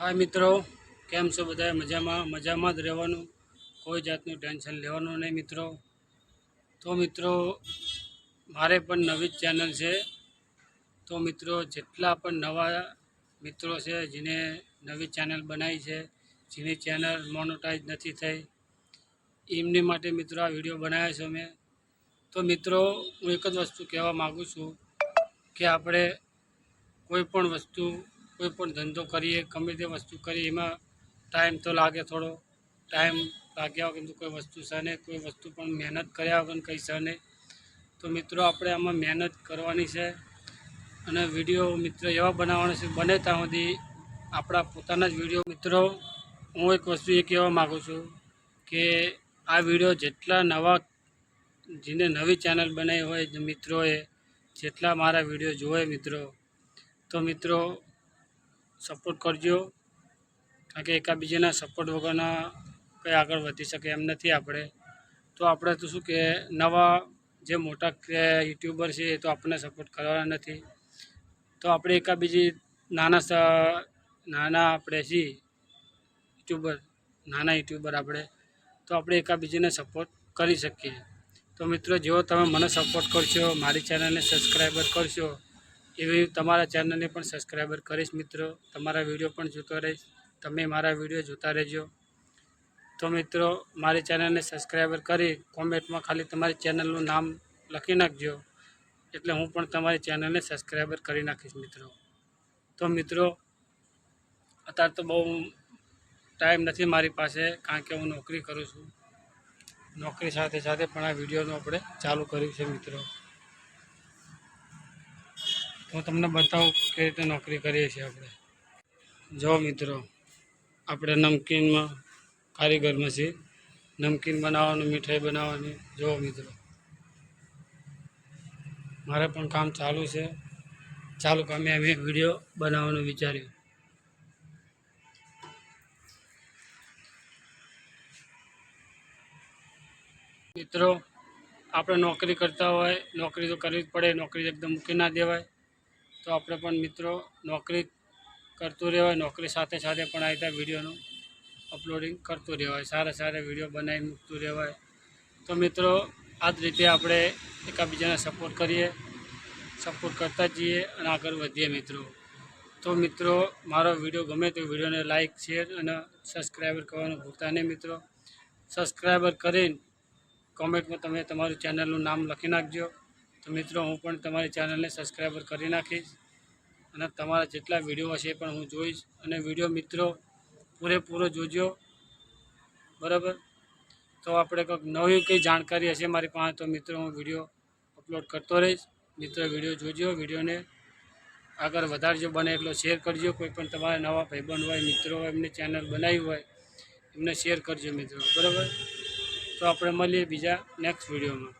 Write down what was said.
હા મિત્રો, કેમ છો બધા મજામાં મજામાં જ રહેવાનું. કોઈ જાતનું ટેન્શન લેવાનું નહીં મિત્રો. તો મિત્રો, મારે પણ નવી જ ચેનલ છે. તો મિત્રો, જેટલા પણ નવા મિત્રો છે, જેને નવી ચેનલ બનાવી છે, જેની ચેનલ મોનોટાઈઝ નથી થઈ, એમની માટે મિત્રો આ વીડિયો બનાવ્યા છે મેં તો મિત્રો, હું એક જ વસ્તુ કહેવા માગું છું કે આપણે કોઈ પણ વસ્તુ કોઈ પણ ધંધો કરીએ, ગમે તે વસ્તુ કરીએ, એમાં ટાઈમ તો લાગે થોડો. ટાઈમ લાગ્યા વગર કોઈ વસ્તુ છે નહીં. કોઈ વસ્તુ પણ મહેનત કર્યા વગર કંઈ છે નહીં. તો મિત્રો, આપણે આમાં મહેનત કરવાની છે. અને વીડિયો મિત્રો એવા બનાવવાના છે, બને ત્યાં સુધી આપણા પોતાના જ વીડિયો. મિત્રો, હું એક વસ્તુ એ કહેવા માગું છું કે આ વીડિયો જેટલા નવા, જેને નવી ચેનલ બનાવી હોય મિત્રોએ જેટલા મારા વીડિયો જોવે મિત્રો, તો મિત્રો સપોર્ટ કરજો. કારણ કે એકાબીજાના સપોર્ટ વગરના કંઈ આગળ વધી શકે એમ નથી આપણે. તો આપણે તો શું કે નવા જે મોટા યુટ્યુબર છે એ તો આપણને સપોર્ટ કરવાના નથી. તો આપણે એકાબીજી નાના નાના આપણે છીએ, યુટ્યુબર, નાના યુટ્યુબર આપણે, તો આપણે એકાબીજીને સપોર્ટ કરી શકીએ. તો મિત્રો, જેવો તમે મને સપોર્ટ કરશો, મારી ચેનલને સબસ્ક્રાઈબર કરશો એવી તમારા ચેનલને પણ સબસ્ક્રાઈબર કરીશ મિત્રો. તમારા વીડિયો પણ જોતો રહીશ. તમે મારા વીડિયો જોતા રહેજો. તો મિત્રો, મારી ચેનલને સબસ્ક્રાઈબર કરી કોમેન્ટમાં ખાલી તમારી ચેનલનું નામ લખી નાખજો. એટલે હું પણ તમારી ચેનલને સબસ્ક્રાઈબર કરી નાખીશ મિત્રો. તો મિત્રો, અત્યારે તો બહુ ટાઈમ નથી મારી પાસે, કારણ કે હું નોકરી કરું છું. નોકરી સાથે સાથે પણ આ વિડીયોનું આપણે ચાલુ કર્યું છે મિત્રો. હું તમને બતાવું કઈ રીતે નોકરી કરીએ છીએ આપણે. જો મિત્રો, આપણે નમકીનમાં કારીગરમાં છીએ. નમકીન બનાવવાનું, મીઠાઈ બનાવવાની. જો મિત્રો, મારે પણ કામ ચાલુ છે. ચાલુ કામે અમે વીડિયો બનાવવાનું વિચાર્યું. મિત્રો, આપણે નોકરી કરતા હોય, નોકરી તો કરવી જ પડે. નોકરી એકદમ મૂકી ના દેવાય. તો આપણે પણ મિત્રો નોકરી કરતું રહેવાય, નોકરી સાથે સાથે પણ આ રીતે વિડીયોનું અપલોડિંગ કરતું રહેવાય, સારા સારા વીડિયો બનાવી મૂકતું રહેવાય. તો મિત્રો આ જ રીતે આપણે એકાબીજાને સપોર્ટ કરીએ સપોર્ટ કરતા જઈએ અને આગળ વધીએ મિત્રો. તો મિત્રો, મારો વીડિયો ગમે તો વિડીયોને લાઇક શેર અને સબસ્ક્રાઈબર કરવાનું ભૂલતા નહીં મિત્રો. સબસ્ક્રાઈબર કરીને કોમેન્ટમાં તમે તમારું ચેનલનું નામ લખી નાખજો. તો મિત્રો, હું પણ તમારી ચેનલને સબસ્ક્રાઈબર કરી નાખીશ અને તમારા જેટલા વીડિયો હશે પણ હું જોઈશ. અને વીડિયો મિત્રો, પૂરેપૂરો જોજો. બરાબર? તો આપણે કંઈક નવી કંઈ જાણકારી હશે મારી પાસે, તો મિત્રો, હું વીડિયો અપલોડ કરતો રહીશ. મિત્રો વીડિયો જોજો. વિડીયોને આગળ વધારજો, બને એટલો શેર કરજો. કોઈ પણ તમારા નવા ભાઈબંધ હોય, મિત્રો હોય, એમની ચેનલ બનાવી હોય, એમને શેર કરજો મિત્રો. બરાબર? તો આપણે મળીએ બીજા નેક્સ્ટ વિડીયોમાં